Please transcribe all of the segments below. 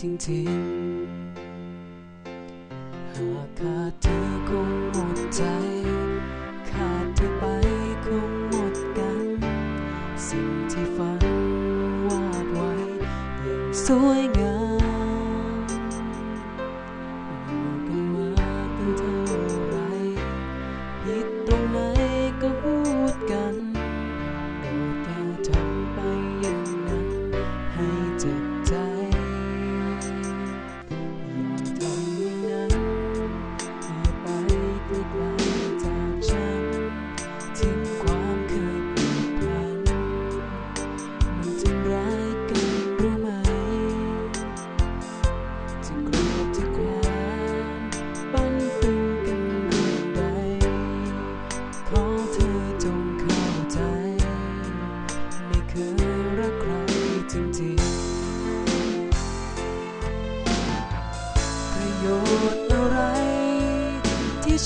จริงๆ หากขาดเธอคงหมดใจ ขาดเธอไปคงหมดกัน สิ่งที่ฝันวาดไว้ยังสวยงาม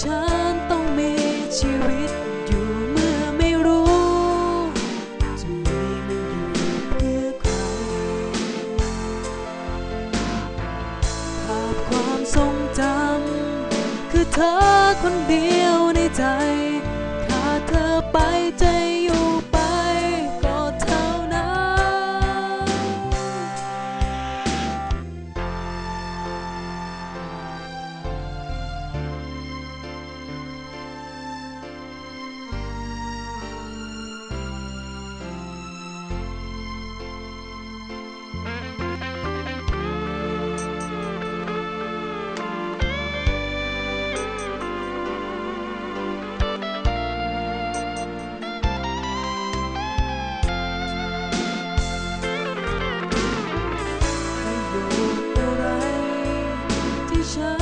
ฉันต้องมีชีวิตอยู่เมื่อไม่รู้ จะมีมันอยู่เพื่อใครภาพความทรงจำคือเธอคนเดียวในใจ อยู่เท่ไรที่ฉัน